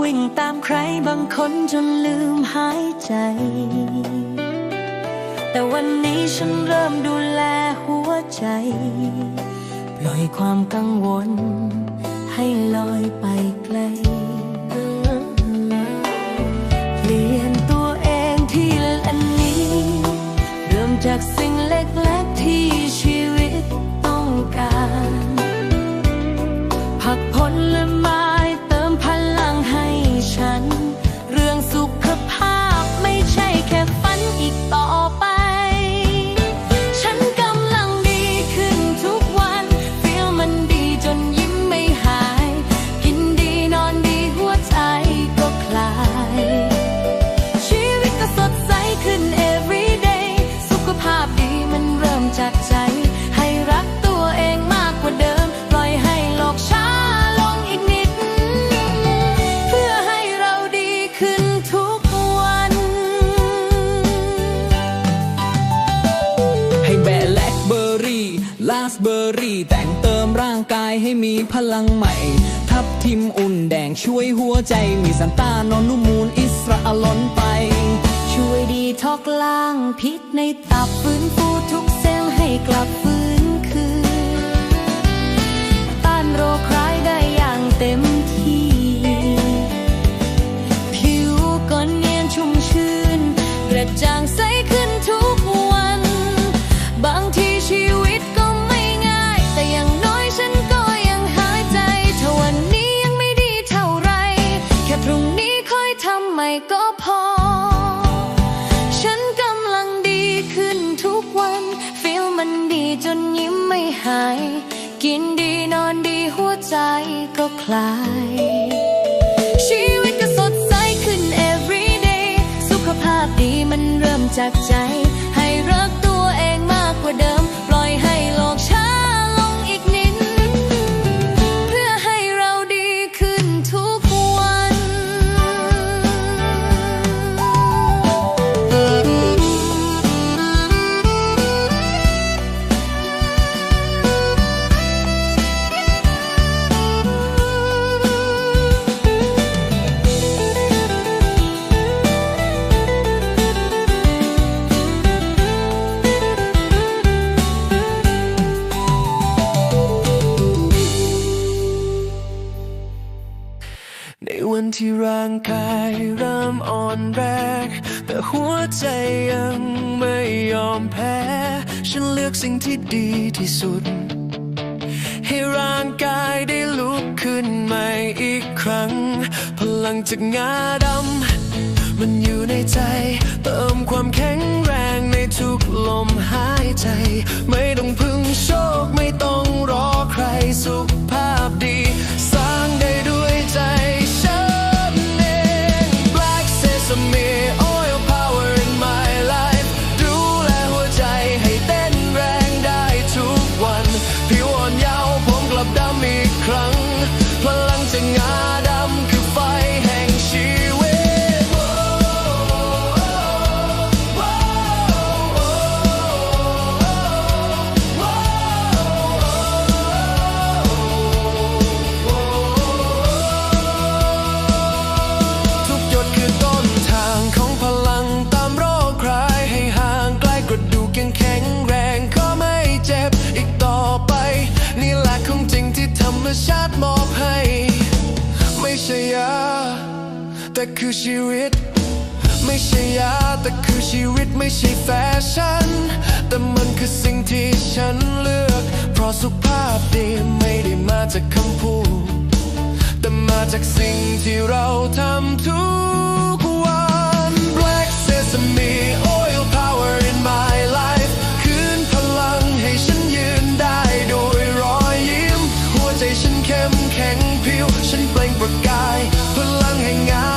วิ่งตามใครบางคนจนลืมหายใจ แต่วันนี้ฉันเริ่มดูแลหัวใจ ปล่อยความกังวล ให้ลอยไปไกลเปลี่ยนตัวเองที่ละนี้ เริ่มจากสิ่งเล็กๆที่ชีวิตต้องการผักผลไลาสเบอร์รี่ แต่งเติมร่างกายให้มีพลังใหม่ ทับทิมอุ่นแดงช่วยหัวใจ มีสันตานอนนุมูลอิสราอลอนไป ช่วยดีท็อกล้างพิษในตับฟื้นฟูทุกเซลล์ให้กลับฟื้นคืนต้านโรคร้าย วันฟิลมันดีจนยิ้มไม่หาย กินดีนอนดีหัวใจก็คลาย ชีวิตก็สดใสขึ้น every day สุขภาพดีมันเริ่มจากใจ ในวันที่ร่างกายเริ่มอ่อนแรงแต่หัวใจยังไม่ยอมแพ้ ฉันเลือกสิ่งที่ดีที่สุด ให้ร่างกายได้ลุกขึ้นใหม่อีกครั้ง พลังจากงาดำมันอยู่ในใจ เติมความแข็งแรงในทุกลมหายใจไม่ ใช่ยาแต่คือชีวิต ไม่ใช่ยาแต่คือชีวิตไม่ใช่แฟชั่น แต่มันคือสิ่งที่ฉันเลือก เพราะสุขภาพดีไม่ได้มาจากคำพูด แต่มาจากสิ่งที่เราทำทุก 天涯